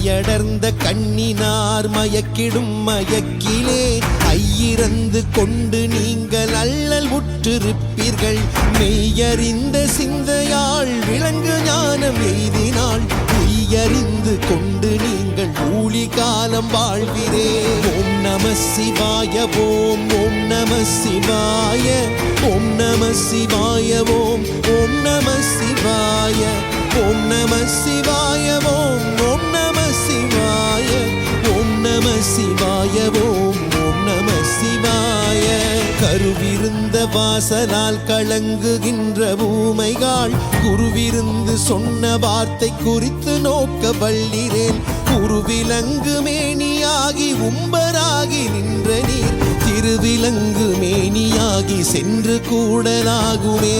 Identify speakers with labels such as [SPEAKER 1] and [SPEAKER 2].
[SPEAKER 1] கையடர்ந்த கண்ணினார் மயக்கிடும் மயக்கிலே ஐயிறந்து கொண்டு நீங்கள் அல்லல் உற்றிருப்பீர்கள். மெய்யறிந்த சிந்தையாள் விளங்கு ஞானம் எய்தினாள் உய்யறிந்து கொண்டு நீங்கள் ஊழி காலம் வாழ்கிறே ஓம் நம சிவாய ஓம் ஓம் நம சிவாய ஓம் நம சிவாய ஓம் ஓம் நம சிவாய ஓம் நம சிவாய ஓம் கருவிருந்த வாசலால் கலங்குகின்ற பூமைகாள் குருவிருந்து சொன்ன வார்த்தை குறித்து நோக்க வள்ளிரேன் குருவிலங்கு மேனியாகி உம்பராகி நின்ற நீர் திருவிலங்கு மேனியாகி சென்று கூடலாகுமே.